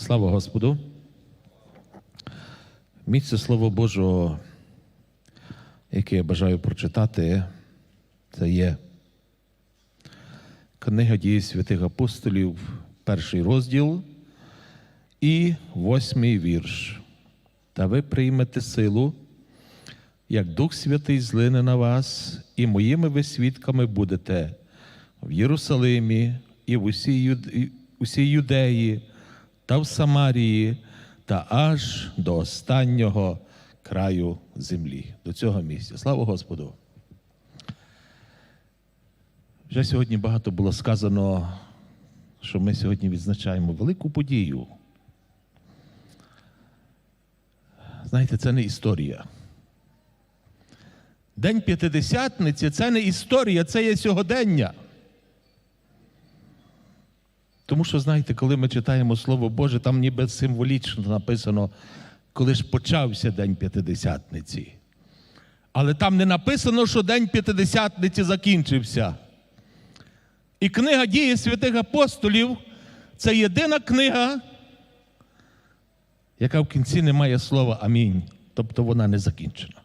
Слава Господу. Місце Слово Божого, яке я бажаю прочитати, це є книга дії святих апостолів, перший розділ і восьмий вірш. Та ви приймете силу, як Дух Святий злине на вас, і моїми ви свідками будете в Єрусалимі і в усій, усій Юдеї та в Самарії, та аж до останнього краю землі, до цього місця. Слава Господу! Вже сьогодні багато було сказано, що ми сьогодні відзначаємо велику подію. Знаєте, це не історія. День П'ятидесятниці це не історія, це є сьогодення. Тому що, знаєте, коли ми читаємо Слово Боже, там ніби символічно написано, коли ж почався День П'ятидесятниці. Але там не написано, що День П'ятидесятниці закінчився. І книга дії святих апостолів це єдина книга, яка в кінці не має слова Амінь. Тобто вона не закінчена.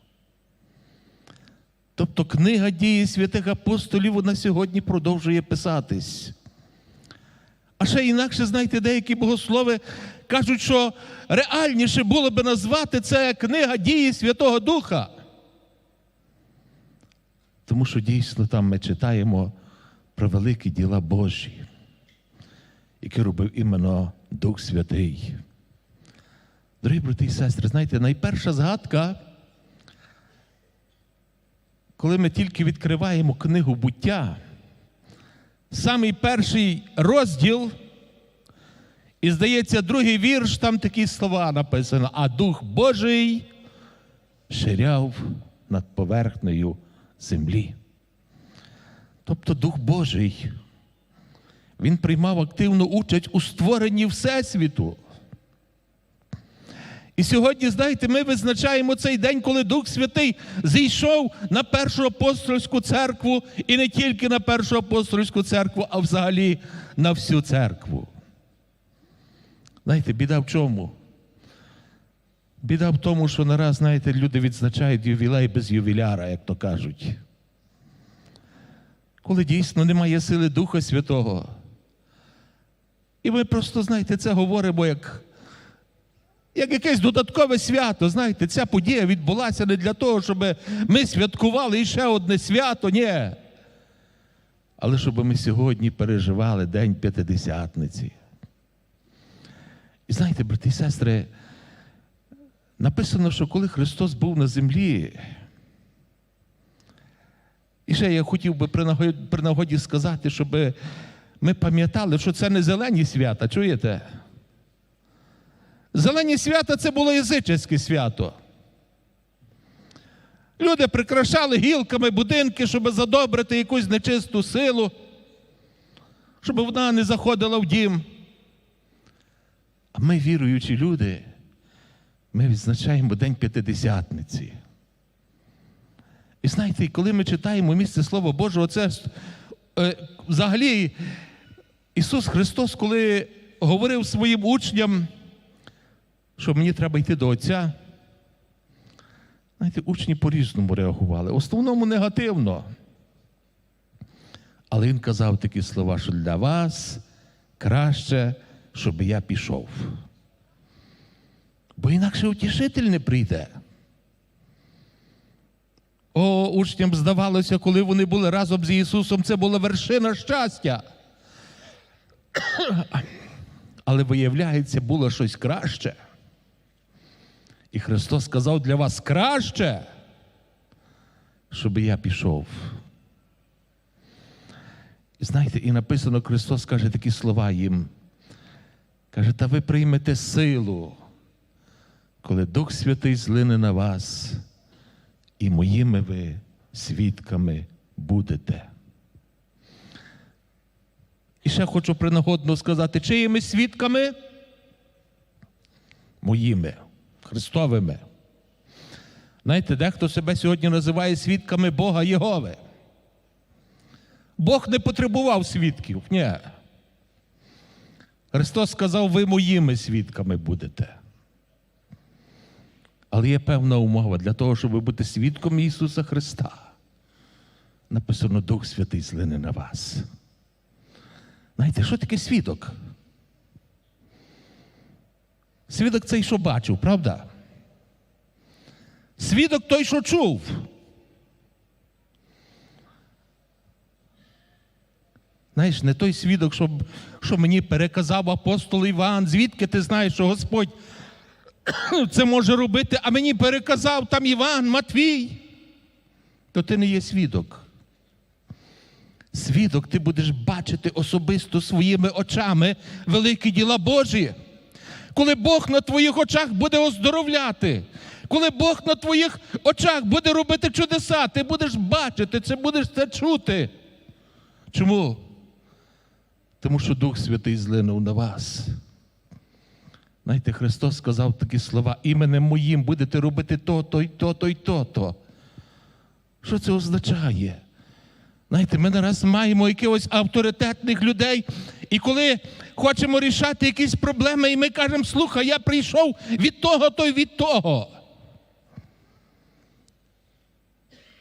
Тобто книга дії святих апостолів вона сьогодні продовжує писатись. А ще інакше, знаєте, деякі богослови кажуть, що реальніше було би назвати це книга дії Святого Духа. Тому що дійсно там ми читаємо про великі діла Божі, які робив іменно Дух Святий. Дорогі брати і сестри, знаєте, найперша згадка, коли ми тільки відкриваємо книгу буття, самий перший розділ, і здається, другий вірш, там такі слова написано, а Дух Божий ширяв над поверхнею землі. Тобто Дух Божий, він приймав активну участь у створенні Всесвіту. І сьогодні, знаєте, ми визначаємо цей день, коли Дух Святий зійшов на першу апостольську церкву, і не тільки на першу апостольську церкву, а взагалі на всю церкву. Знаєте, біда в чому? Біда в тому, що нараз, знаєте, люди відзначають ювілей без ювіляра, як то кажуть. Коли дійсно немає сили Духа Святого. І ми просто, знаєте, це говоримо як як якесь додаткове свято. Знаєте, ця подія відбулася не для того, щоб ми святкували іще одне свято, ні. Але щоб ми сьогодні переживали День П'ятидесятниці. І знаєте, брати і сестри, написано, що коли Христос був на землі, і ще я хотів би при нагоді, сказати, щоб ми пам'ятали, що це не зелені свята, чуєте? Зелені свята це було язичське свято. Люди прикрашали гілками будинки, щоб задобрити якусь нечисту силу, щоб вона не заходила в дім. А ми, віруючі люди, ми відзначаємо День П'ятидесятниці. І знаєте, коли ми читаємо місце Слова Божого, це е, взагалі Ісус Христос, коли говорив своїм учням, що мені треба йти до Отця. Знаєте, учні по-різному реагували. В основному негативно. Але він казав такі слова, що для вас краще, щоб я пішов. Бо інакше утішитель не прийде. О, учням здавалося, коли вони були разом з Ісусом, це була вершина щастя. Але виявляється, було щось краще. І Христос сказав для вас краще, щоб я пішов. І знаєте, і написано, Христос каже такі слова їм. Каже, та ви приймете силу, коли Дух Святий злине на вас, і моїми ви свідками будете. І ще хочу принагодно сказати, чиїми свідками? Моїми. Христовими. Знаєте, дехто себе сьогодні називає свідками Бога Єгови. Бог не потребував свідків. Ні. Христос сказав, ви моїми свідками будете. Але є певна умова для того, щоб ви бути свідком Ісуса Христа. Написано Дух Святий злине на вас. Знаєте, що таке свідок? Свідок цей, що бачив, правда? Свідок той, що чув. Знаєш, не той свідок, що, що мені переказав апостол Іван, звідки ти знаєш, що Господь це може робити, а мені переказав там Іван, Матвій. То ти не є свідок. Свідок, ти будеш бачити особисто своїми очами великі діла Божі. Коли Бог на твоїх очах буде оздоровляти, коли Бог на твоїх очах буде робити чудеса, ти будеш бачити це, будеш це чути. Чому? Тому що Дух Святий злинув на вас. Знаєте, Христос сказав такі слова, іменем моїм будете робити то, то, й то, то, й то, то. Що це означає? Знаєте, ми зараз маємо якихось авторитетних людей, і коли хочемо рішати якісь проблеми, і ми кажемо, слухай, я прийшов від того, то й від того.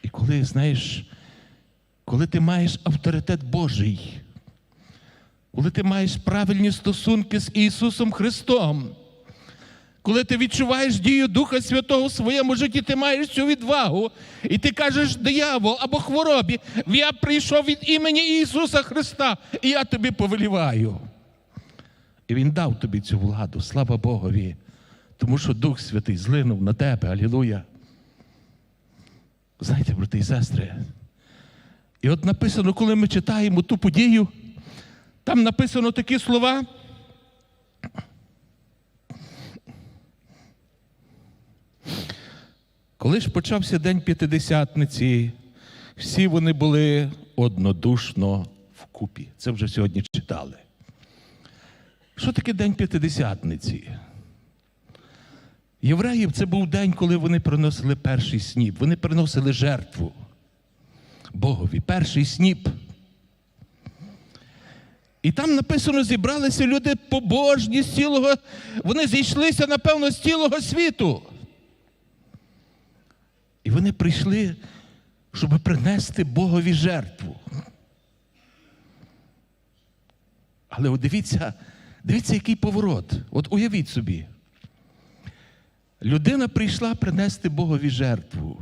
І коли, знаєш, коли ти маєш авторитет Божий, коли ти маєш правильні стосунки з Ісусом Христом, коли ти відчуваєш дію Духа Святого в своєму житті, ти маєш цю відвагу, і ти кажеш диявол або хворобі, я прийшов від імені Ісуса Христа, і я тобі повеліваю. І Він дав тобі цю владу, слава Богові, тому що Дух Святий злинув на тебе, алілуя. Знаєте, брати і сестри, і от написано, коли ми читаємо ту подію, там написано такі слова. Коли ж почався день п'ятидесятниці, всі вони були однодушно вкупі. Це вже сьогодні читали. Що таке день п'ятидесятниці? Євреїв це був день, коли вони приносили перший сніп. Вони приносили жертву Богові, перший сніп. І там написано, зібралися люди побожні з цілого, вони зійшлися, напевно, з цілого світу. Вони прийшли, щоб принести Богові жертву. Але от дивіться, дивіться, який поворот. От уявіть собі. Людина прийшла принести Богові жертву.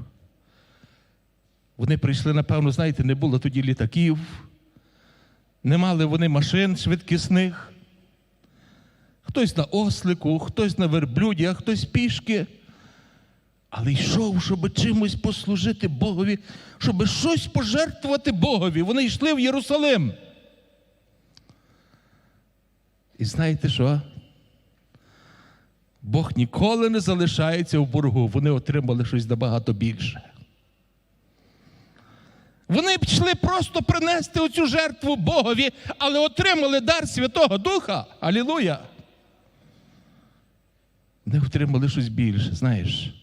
Вони прийшли, напевно, знаєте, не було тоді літаків, не мали вони машин швидкісних. Хтось на ослику, хтось на верблюді, а хтось пішки. Але йшов, щоб чимось послужити Богові, щоб щось пожертвувати Богові. Вони йшли в Єрусалим. І знаєте що? Бог ніколи не залишається в боргу. Вони отримали щось набагато більше. Вони пішли просто принести оцю жертву Богові, але отримали дар Святого Духа. Алілуя! Не отримали щось більше, знаєш.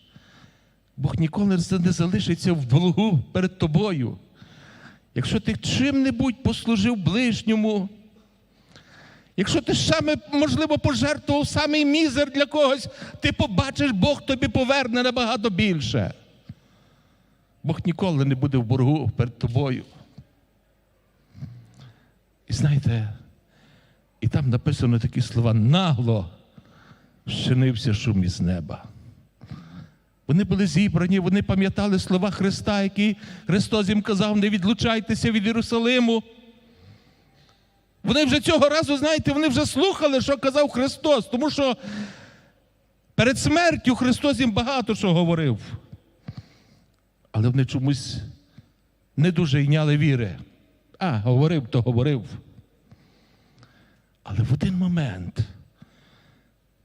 Бог ніколи не залишиться в долгу перед тобою. Якщо ти чим-небудь послужив ближньому, якщо ти саме, можливо, пожертвував самий мізер для когось, ти побачиш, Бог тобі поверне набагато більше. Бог ніколи не буде в боргу перед тобою. І знаєте, і там написано такі слова: нагло щинився шум із неба. Вони були зібрані, вони пам'ятали слова Христа, які Христос їм казав, не відлучайтеся від Єрусалиму. Вони вже цього разу, знаєте, вони вже слухали, що казав Христос, тому що перед смертю Христос їм багато що говорив. Але вони чомусь не дуже йняли віри. А, говорив, то говорив. Але в один момент,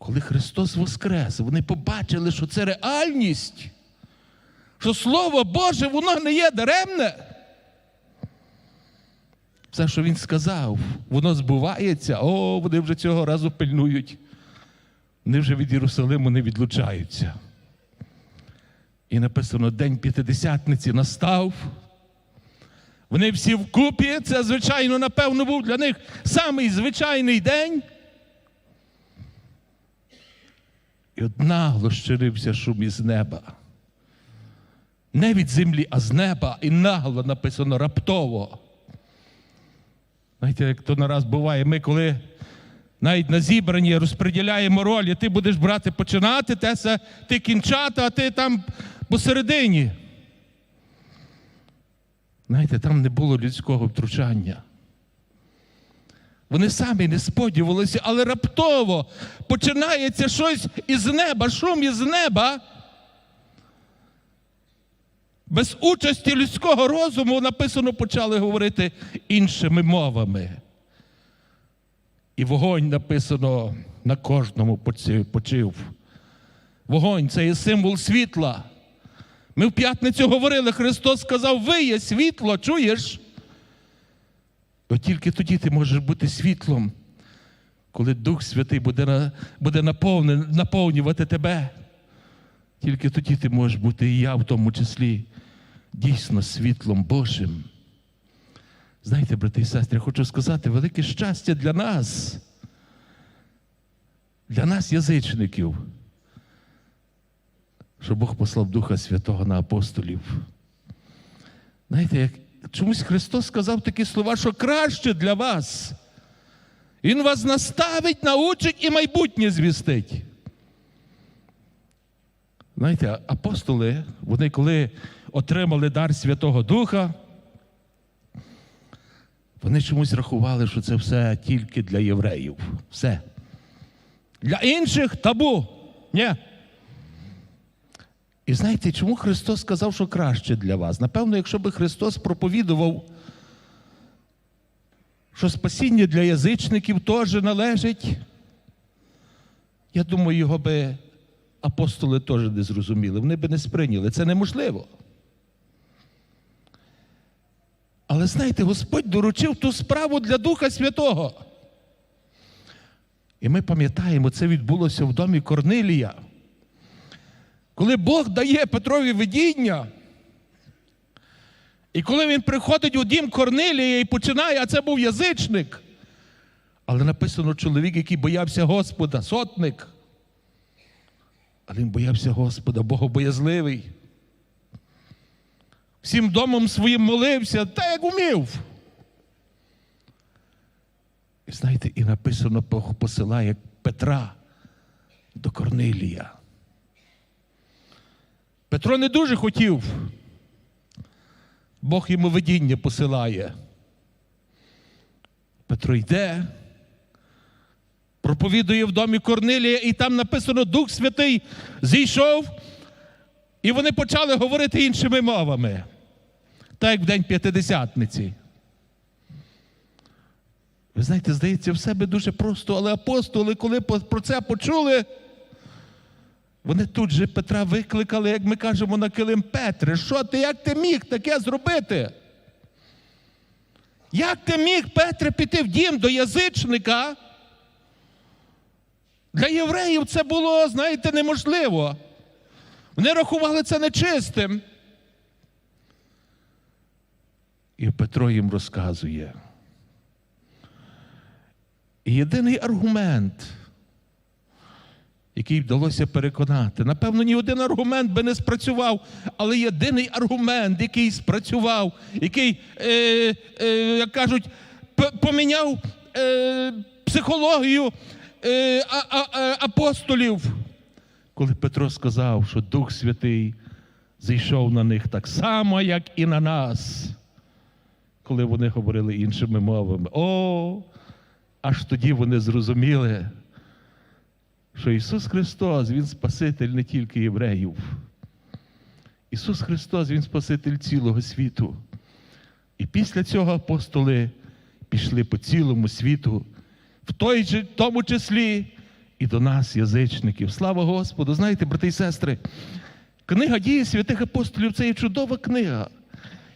коли Христос воскрес, вони побачили, що це реальність, що Слово Боже, воно не є даремне. Все, що Він сказав, воно збувається, о, вони вже цього разу пильнують. Вони вже від Єрусалиму не відлучаються. І написано, День П'ятидесятниці настав. Вони всі вкупі, це, звичайно, напевно, був для них самий звичайний день. І от нагло щирився шум із неба. Не від землі, а з неба, і нагло написано раптово. Знаєте, як то нараз буває, ми коли навіть на зібранні розподіляємо ролі, ти будеш брати починати, Теса, ти кінчати, а ти там посередині. Знаєте, там не було людського втручання. Вони самі не сподівалися, але раптово починається щось із неба, шум із неба. Без участі людського розуму написано, почали говорити іншими мовами. І вогонь написано на кожному почив. Вогонь це є символ світла. Ми в п'ятницю говорили, Христос сказав, ви є світло, чуєш? От тільки тоді ти можеш бути світлом, коли Дух Святий буде, буде наповнювати тебе. Тільки тоді ти можеш бути і я в тому числі дійсно світлом Божим. Знаєте, брати і сестри, я хочу сказати, велике щастя для нас, для нас, язичників, що Бог послав Духа Святого на апостолів. Знаєте, як чомусь Христос сказав такі слова, що краще для вас. Він вас наставить, научить і майбутнє звістить. Знаєте, апостоли, вони коли отримали дар Святого Духа, вони чомусь рахували, що це все тільки для євреїв. Все. Для інших табу. Ні. І знаєте, чому Христос сказав, що краще для вас? Напевно, якщо би Христос проповідував, що спасіння для язичників теж належить, я думаю, його би апостоли теж не зрозуміли, вони би не сприйняли. Це неможливо. Але знаєте, Господь доручив ту справу для Духа Святого. І ми пам'ятаємо, це відбулося в домі Корнилія. Коли Бог дає Петрові видіння, і коли він приходить у дім Корнилія і починає, а це був язичник. Але написано чоловік, який боявся Господа, сотник. Але він боявся Господа, богобоязливий. Всім домом своїм молився, та як умів. І знаєте, і написано, посилає Петра до Корнилія. Петро не дуже хотів. Бог йому видіння посилає. Петро йде, проповідує в домі Корнилія, і там написано Дух Святий зійшов, і вони почали говорити іншими мовами, так як в день п'ятидесятниці. Ви знаєте, здається, в себе дуже просто, але апостоли, коли про це почули, вони тут же Петра викликали, як ми кажемо, на килим Петре. Що ти, як ти міг таке зробити? Як ти міг, Петре, піти в дім до язичника? Для євреїв це було, знаєте, неможливо. Вони рахували це нечистим. І Петро їм розказує. І єдиний аргумент, який вдалося переконати. Напевно, ні один аргумент би не спрацював, але єдиний аргумент, який спрацював, який, е, е, як кажуть, поміняв е, психологію е, а, а, апостолів. Коли Петро сказав, що Дух Святий зійшов на них так само, як і на нас, коли вони говорили іншими мовами. О, аж тоді вони зрозуміли, що Ісус Христос, Він Спаситель не тільки євреїв. Ісус Христос, Він Спаситель цілого світу. І після цього апостоли пішли по цілому світу, в той же, тому числі і до нас, язичників. Слава Господу! Знаєте, брати і сестри, книга дії святих апостолів це є чудова книга,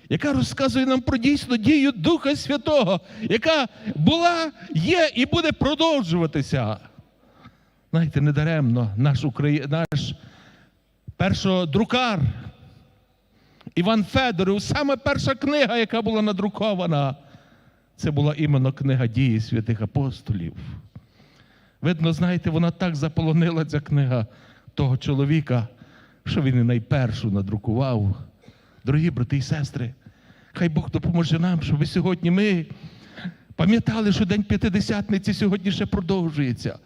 яка розказує нам про дійсну дію Духа Святого, яка була, є і буде продовжуватися. Знаєте, недаремно наш, Украї... наш першодрукар Іван Федоров, саме перша книга, яка була надрукована, це була іменно книга дії святих апостолів. Видно, знаєте, вона так заполонила ця книга того чоловіка, що він і найпершу надрукував. Дорогі брати і сестри, хай Бог допоможе нам, щоб сьогодні ми пам'ятали, що День П'ятидесятниці сьогодні ще продовжується.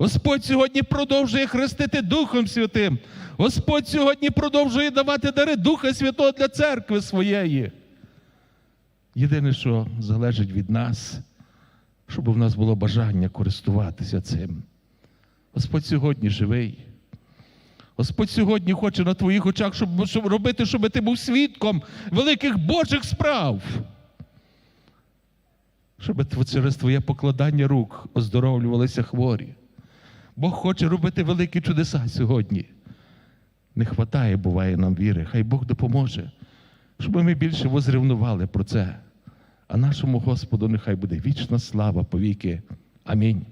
Господь сьогодні продовжує хрестити Духом Святим. Господь сьогодні продовжує давати дари Духа Святого для церкви своєї. Єдине, що залежить від нас, щоб у нас було бажання користуватися цим. Господь сьогодні живий. Господь сьогодні хоче на твоїх очах, щоб, щоб робити, щоб ти був свідком великих Божих справ. Щоб через твоє покладання рук оздоровлювалися хворі. Бог хоче робити великі чудеса сьогодні. Не хватає, буває нам віри. Хай Бог допоможе, щоб ми більше возрівнували про це. А нашому Господу нехай буде вічна слава повіки. Амінь.